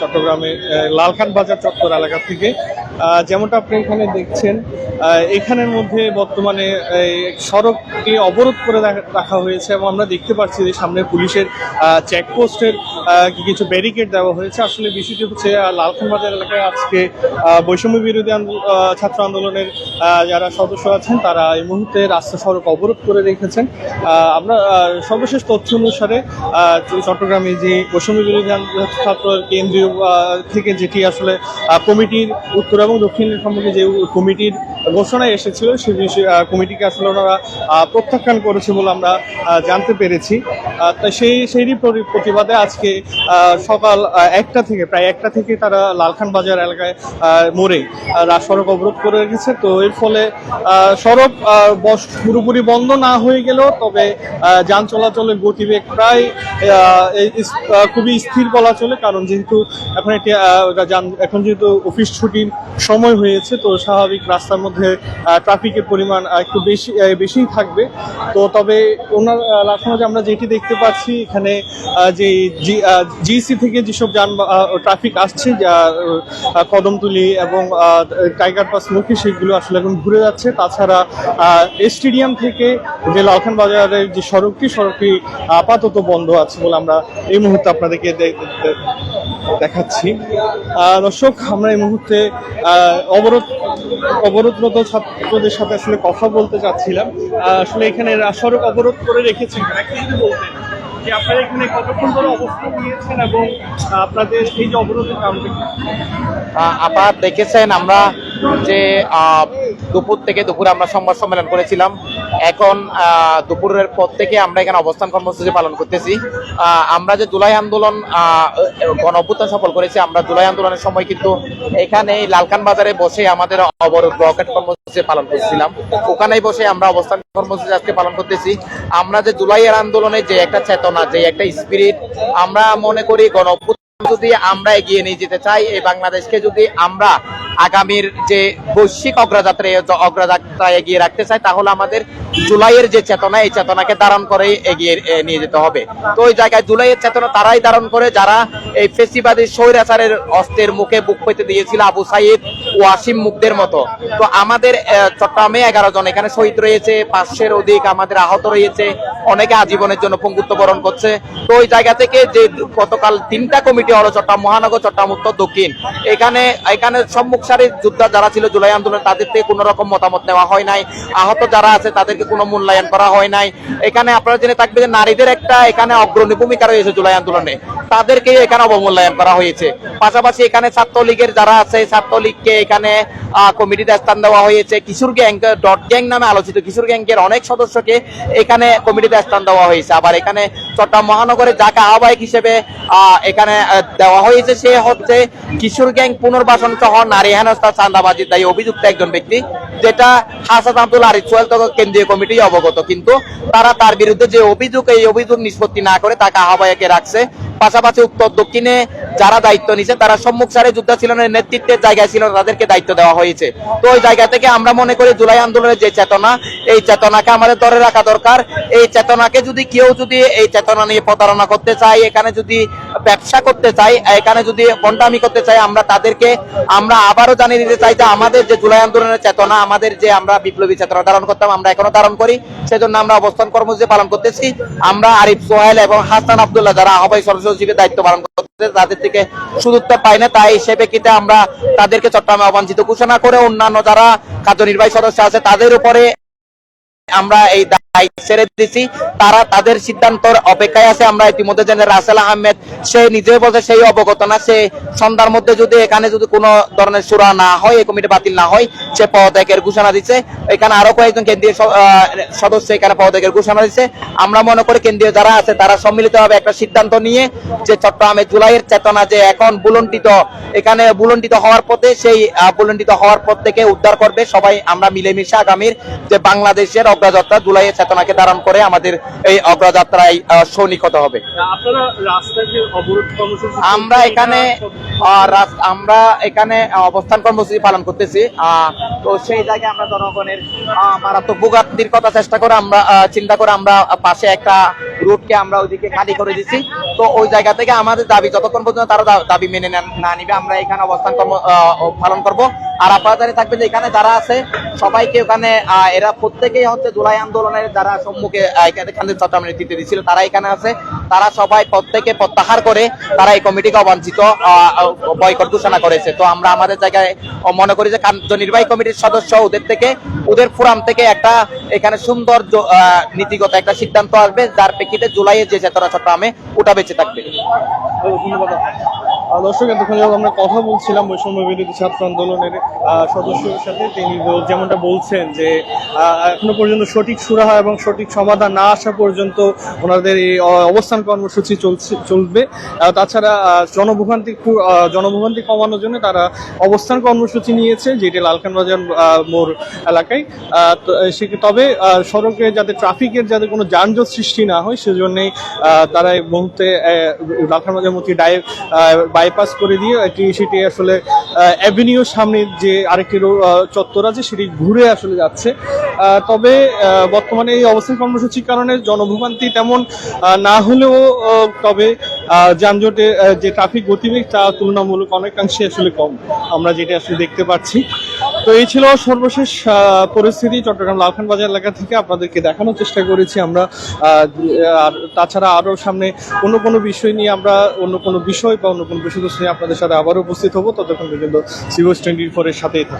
চট্টগ্রামে লালখান বাজার চত্বর এলাকা থেকে। যেমনটা আপনি এখানে দেখছেন এখানের মধ্যে বর্তমানে এই সড়কটি অবরোধ করে রাখা- হয়েছে এবং আমরা দেখতে পাচ্ছি যে সামনে পুলিশের চেকপোস্টের কিছু ব্যারিকেড দেওয়া হয়েছে। আসলে বিষয়টি হচ্ছে লালখান বাজার এলাকায় আজকে বৈষম্য বিরোধী ছাত্র আন্দোলনের যারা সদস্য আছেন, তারা এই মুহূর্তে রাস্তা সড়ক অবরোধ করে রেখেছেন। আমরা সর্বশেষ তথ্য অনুসারে চট্টগ্রামে যে বৈষম্য বিরোধী ছাত্র কেন্দ্রীয় থেকে যেটি আসলে কমিটির উত্তর এবং দক্ষিণের সম্পর্কে যে কমিটির ঘোষণা এসেছিল সে বিষয়ে কমিটিকে আসলে ওনারা প্রত্যাখ্যান করেছে বলে আমরা জানতে পেরেছি। আহ, তা সেই সেইরই প্রতিবাদে আজকে সকাল একটা থেকে প্রায় একটা থেকে তারা লালখান বাজার এলাকায় মোড়ে সড়ক অবরোধ করে রেখেছে। তো এর ফলে সড়ক বস- পুরোপুরি বন্ধ না হয়ে গেলেও তবে যান চলাচলের গতিবেগ প্রায় খুবই স্থির বলা চলে। কারণ যেহেতু এখন একটি এখন যেহেতু অফিস ছুটির সময় হয়েছে, তো স্বাভাবিক রাস্তার মধ্যে ট্রাফিকের পরিমাণ একটু বেশি বেশিই থাকবে। তো তবে ওনার লাখনৌতে আমরা যেটি দেখতে পাচ্ছি, এখানে যে জিসি থেকে যেসব যান ট্রাফিক আসছে কদমতলি এবং টাইগার পাস, মুখী, সেগুলো আসলে এখন ঘুরে যাচ্ছে। তাছাড়া স্টেডিয়াম থেকে যে লালখান বাজারের যে সড়কটি সড়কটি আপাতত বন্ধ আছে বলে আমরা এই মুহূর্তে আপনাদেরকে দেখাচ্ছি। দর্শক, আমরা এই মুহূর্তে অবরোধ, অবরোধরত ছাত্রদের সাথে আসলে কথা বলতে চাচ্ছিলাম আসলে এখানে সড়ক অবরোধ করে যে আপনারা এখানে কতক্ষণ এবং আপনাদের দেখেছেন, আমরা যে দুপুর থেকে দুপুরে আমরা সংবাদ সম্মেলন করেছিলাম। এখন দুপুরের পর থেকে আমরা এখানে অবস্থান কর্মসূচি পালন করতেছি। আমরা যে জুলাই আন্দোলন গণ সফল করেছি, আমরা জুলাই আন্দোলনের সময় কিন্তু এখানে এই লালখান বাজারে বসে আমাদের অবরোধ রকেট কর্মসূচি পালন করছিলাম। ওখানেই বসে আমরা অবস্থান কর্মসূচি আজকে পালন করতেছি। আমরা যে জুলাইয়ের আন্দোলনে যে একটা চেতনা, যে একটা স্পিরিট আমরা মনে করি গণ যদি আমরা এগিয়ে নিয়ে যেতে চাই, এই বাংলাদেশকে যদি আমরা আগামীর যে বৈশ্বিক অগ্রযাত্রা অগ্রযাত্রায় অগ্রযাত্রা এগিয়ে রাখতে চাই, তাহলে আমাদের জুলাইয়ের যে চেতনা, এই চেতনাকে ধারণ করে এগিয়ে নিয়ে যেতে হবে। তো ওই জায়গায় জুলাইয়ের চেতনা তারাই ধারণ করে, যারা এই ফেসিবাদী স্বৈরাচারের অস্ত্রের মুখে বুক পেতে দিয়েছিল আবু সাইদ ও আসিম মুগদের মতো। তো আমাদের চট্টগ্রামে এগারো জন এখানে শহীদ রয়েছে, পাঁচশের অধিক আমাদের আহত রয়েছে, অনেকে আজীবনের জন্য পঙ্গুত্ব বরণ করছে। তো ওই জায়গা থেকে যে গতকাল তিনটা কমিটি হলো, চট্টগ্রাম মহানগর, চট্টগ্রাম উত্তর, দক্ষিণ। এখানে এখানে সম্মুখ সারির যোদ্ধা যারা ছিল জুলাই আন্দোলন, তাদের থেকে কোনো রকম মতামত নেওয়া হয় নাই। আহত যারা আছে তাদেরকে কোনো মূল্যায়ন করা হয় নাই। এখানে আপনারা জেনে থাকবে যে নারীদের একটা এখানে অগ্রণী ভূমিকা রয়েছে জুলাই আন্দোলনে। তাদেরকে এখানে অবমূল্যায়ন করা হয়েছে। পাশাপাশি এখানে ছাত্রলীগের যারা আছে, ছাত্রলীগকে এখানে কমিটিতে স্থান দেওয়া হয়েছে। কিশোর গ্যাং, ডট গ্যাং নামে আলোচিত কিশোর গ্যাংয়ের অনেক সদস্যকে এখানে কমিটিতে স্থান দেওয়া হয়েছে। আবার এখানে চট্টগ্রাম মহানগরে যাকে আহ্বায়ক হিসেবে এখানে দেওয়া হয়েছে, সে হচ্ছে কিশোর গ্যাং পুনর্বাসন সহ নারী হেনস্থা চান্দাবাজির দায়ী অভিযুক্ত একজন ব্যক্তি, যেটা হাসান আব্দুল আরিফ সোহেল কেন্দ্রীয় কমিটি অবগত। কিন্তু তারা তার বিরুদ্ধে যে অভিযোগ, এই অভিযোগ নিষ্পত্তি না করে তাকে আহ্বায়কে রাখছে। পাশাপাশি উত্তর দক্ষিণে যারা দায়িত্ব নিছে, তারা সম্মুখ সারে যোদ্ধা ছিলেন নেতৃত্বের জায়গায় ছিল, তাদেরকে দায়িত্ব দেওয়া হয়েছে। তো ওই জায়গা থেকে আমরা মনে করি জুলাই আন্দোলনের যে চেতনা, এই চেতনাকে আমাদের ধরে রাখা দরকার। এই চেতনাকে যদি কেউ যদি এই চেতনা নিয়ে প্রতারণা করতে চায়, এখানে যদি ব্যবসা করতে চাই এখানে যদি বন্ডামি করতে চাই আমরা তাদেরকে, আমরা আবারও জানিয়ে দিতে চাই যে আমাদের যে জুলাই আন্দোলনের চেতনা, আমাদের যে আমরা বিপ্লবী চেতনা ধারণ করতাম, আমরা এখনও ধারণ করি। সেজন্য আমরা অবস্থান কর্মসূচি পালন করতেছি। আমরা আরিফ সোহেল এবং হাসান আব্দুল্লাহ, যারা আহ্বায়ক হিসেবে দায়িত্ব পালন তাদের থেকে সুযোগটা পাই না। তাই সে প্রেক্ষিতে আমরা তাদেরকে চট্টগ্রামে অবাঞ্ছিত ঘোষণা করে অন্যান্য যারা কার্যনির্বাহী সদস্য আছে, তাদের উপরে আমরা এই তারা তাদের সিদ্ধান্তর অপেক্ষায় আছে। আমরা ইতিমধ্যে রাসেল আহমেদ, সে নিজে বলছে সেই অবগত না সে সন্ধ্যার মধ্যে যদি এখানে যদি ধরনের সুরা না হয় এই কমিটি বাতিল না হয়, সে পদত্যাগের ঘোষণা দিচ্ছে এখানে আরও কয়েকজন কেন্দ্রীয় সদস্য এখানে পদত্যাগের ঘোষণা দিচ্ছে আমরা মনে করি কেন্দ্রীয় যারা আছে, তারা সম্মিলিতভাবে একটা সিদ্ধান্ত নিয়ে যে চট্টগ্রামে জুলাইয়ের চেতনা যে এখন বুলন্টিত এখানে বুলন্টিত হওয়ার পথে সেই বুলন্টিত হওয়ার পথ থেকে উদ্ধার করবে সবাই। আমরা মিলেমিশে আগামীর যে বাংলাদেশের অগ্রযাত্রা জুলাইয়ের চেতনাকে ধারণ করে আমাদের এই অগ্রযাত্রায় সৈনিকত হবে। আমরা এখানে আমরা এখানে অবস্থান কর্মসূচি পালন করতেছি। আহ, তো সেই জায়গায় আমরা জনগণের মারাত্মক ভোগান্তির কথা চেষ্টা করে আমরা চিন্তা করে আমরা পাশে একটা রুটকে আমরা ওইদিকে খালি করে দিচ্ছি তো ওই জায়গা থেকে আমাদের দাবি, যতক্ষণ পর্যন্ত তারা দাবি মেনে না নিবে, আমরা এখানে অবস্থান কর্ম পালন করব। আর আপনারা থাকবে যে এখানে যারা আছে, সবাইকে ওখানে এরা প্রত্যেকেই হচ্ছে জুলাই আন্দোলনের যারা সম্মুখে এখানে চট্টগ্রাম নেতৃত্ব দিয়েছিল তারা এখানে আছে। তারা সবাই প্রত্যেকে প্রত্যাহার করে তারা এই কমিটিকে অবাঞ্ছিত বয়কট ঘোষণা করেছে। তো আমরা আমাদের জায়গায় মনে করি যে কার্যনির্বাহী কমিটির সদস্য ওদের থেকে, ওদের ফোরাম থেকে একটা এখানে সুন্দর নীতিগত একটা সিদ্ধান্ত আসবে, যার প্রেক্ষিতে জুলাইয়ের যে চেতনা চট্টগ্রামে ওটা বেঁচে থাকবে। দর্শক, এতক্ষণ আমরা কথা বলছিলাম, বৈষম্য বিরোধী ছাত্র আন্দোলনের সদস্যের সাথে, তিনি যেমনটা বলছেন যে এখনও পর্যন্ত সঠিক সুরাহা এবং সঠিক সমাধান না আসা পর্যন্ত ওনাদের এই অ- অবস্থান কর্মসূচি চলছে, চলবে। তাছাড়া জনভোগান্তি জনভোগান্তি কমানোর জন্য তারা অবস্থান কর্মসূচি নিয়েছে, যেটি লালখান বাজার মোড় এলাকায়। তবে সড়কে যাতে ট্রাফিকের যাতে কোনো যানজট সৃষ্টি না হয় সেজন্যই তারা এই মুহূর্তে লালখান বাজার মধ্যে ডাই বাইপাস করে দিয়ে একটি সেটি আসলে অ্যাভিনিউর সামনে যে আরেকটি চত্বর আছে, সেটি ঘুরে আসলে যাচ্ছে। তবে বর্তমানে এই অবস্থান কর্মসূচির কারণে জনভোগান্তি তেমন না হলেও আহ, তবে যানজটে যে ট্রাফিক গতিবেগ তা তুলনামূলক অনেকাংশে আসলে কম। আমরা যেটা আসলে দেখতে পাচ্ছি। তো এই ছিল সর্বশেষ পরিস্থিতি চট্টগ্রাম লালখান বাজার এলাকা থেকে আপনাদেরকে দেখানোর চেষ্টা করেছি আমরা। আর তাছাড়া আরও সামনে অন্য কোনো বিষয় নিয়ে আমরা অন্য কোনো বিষয় বা অন্য কোনো বিষয়বস্তু নিয়ে আপনাদের সাথে আবারও উপস্থিত হব। ততক্ষণ পর্যন্ত সিভোস টোয়েন্টি ফোরের সাথেই থাকুন।